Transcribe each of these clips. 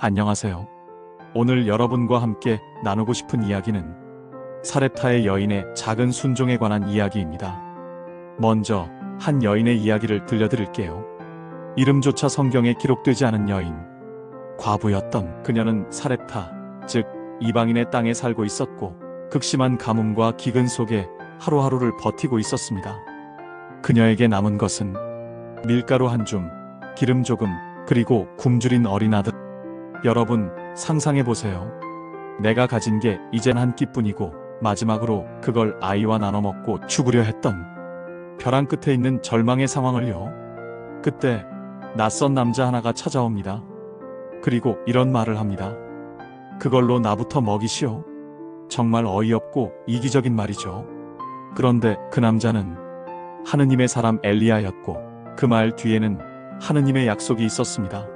안녕하세요. 오늘 여러분과 함께 나누고 싶은 이야기는 사렙타의 여인의 작은 순종에 관한 이야기입니다. 먼저 한 여인의 이야기를 들려드릴게요. 이름조차 성경에 기록되지 않은 여인. 과부였던 그녀는 사렙타, 즉 이방인의 땅에 살고 있었고 극심한 가뭄과 기근 속에 하루하루를 버티고 있었습니다. 그녀에게 남은 것은 밀가루 한 줌, 기름 조금, 그리고 굶주린 어린 아들. 여러분, 상상해 보세요. 내가 가진 게 이젠 한 끼뿐이고 마지막으로 그걸 아이와 나눠 먹고 죽으려 했던 벼랑 끝에 있는 절망의 상황을요. 그때 낯선 남자 하나가 찾아옵니다. 그리고 이런 말을 합니다. 그걸로 나부터 먹이시오. 정말 어이없고 이기적인 말이죠. 그런데 그 남자는 하느님의 사람 엘리야였고 그 말 뒤에는 하느님의 약속이 있었습니다.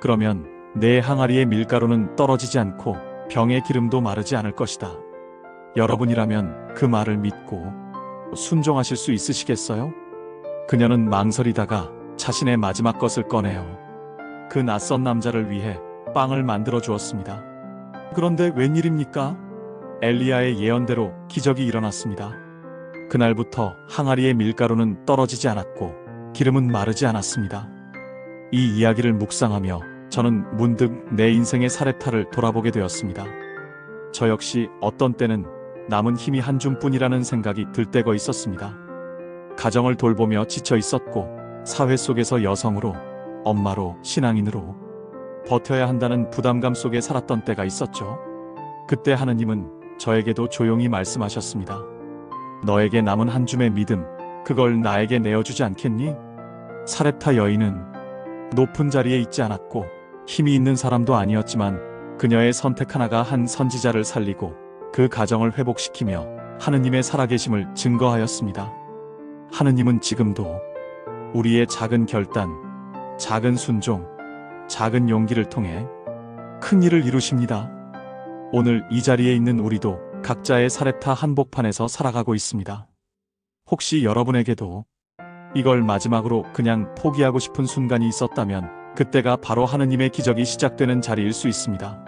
그러면 내 항아리의 밀가루는 떨어지지 않고 병의 기름도 마르지 않을 것이다. 여러분이라면 그 말을 믿고 순종하실 수 있으시겠어요? 그녀는 망설이다가 자신의 마지막 것을 꺼내요. 그 낯선 남자를 위해 빵을 만들어 주었습니다. 그런데 웬일입니까? 엘리야의 예언대로 기적이 일어났습니다. 그날부터 항아리의 밀가루는 떨어지지 않았고 기름은 마르지 않았습니다. 이 이야기를 묵상하며 저는 문득 내 인생의 사례타를 돌아보게 되었습니다. 저 역시 어떤 때는 남은 힘이 한 줌뿐이라는 생각이 들 때가 있었습니다. 가정을 돌보며 지쳐 있었고 사회 속에서 여성으로, 엄마로, 신앙인으로 버텨야 한다는 부담감 속에 살았던 때가 있었죠. 그때 하느님은 저에게도 조용히 말씀하셨습니다. 너에게 남은 한 줌의 믿음, 그걸 나에게 내어주지 않겠니? 사렙타 여인은 높은 자리에 있지 않았고 힘이 있는 사람도 아니었지만 그녀의 선택 하나가 한 선지자를 살리고 그 가정을 회복시키며 하느님의 살아계심을 증거하였습니다. 하느님은 지금도 우리의 작은 결단, 작은 순종, 작은 용기를 통해 큰 일을 이루십니다. 오늘 이 자리에 있는 우리도 각자의 사렙타 한복판에서 살아가고 있습니다. 혹시 여러분에게도 이걸 마지막으로 그냥 포기하고 싶은 순간이 있었다면 그때가 바로 하느님의 기적이 시작되는 자리일 수 있습니다.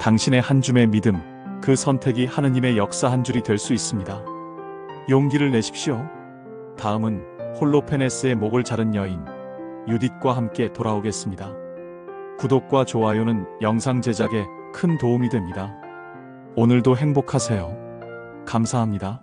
당신의 한 줌의 믿음, 그 선택이 하느님의 역사 한 줄이 될 수 있습니다. 용기를 내십시오. 다음은 홀로페네스의 목을 자른 여인, 유딧과 함께 돌아오겠습니다. 구독과 좋아요는 영상 제작에 큰 도움이 됩니다. 오늘도 행복하세요. 감사합니다.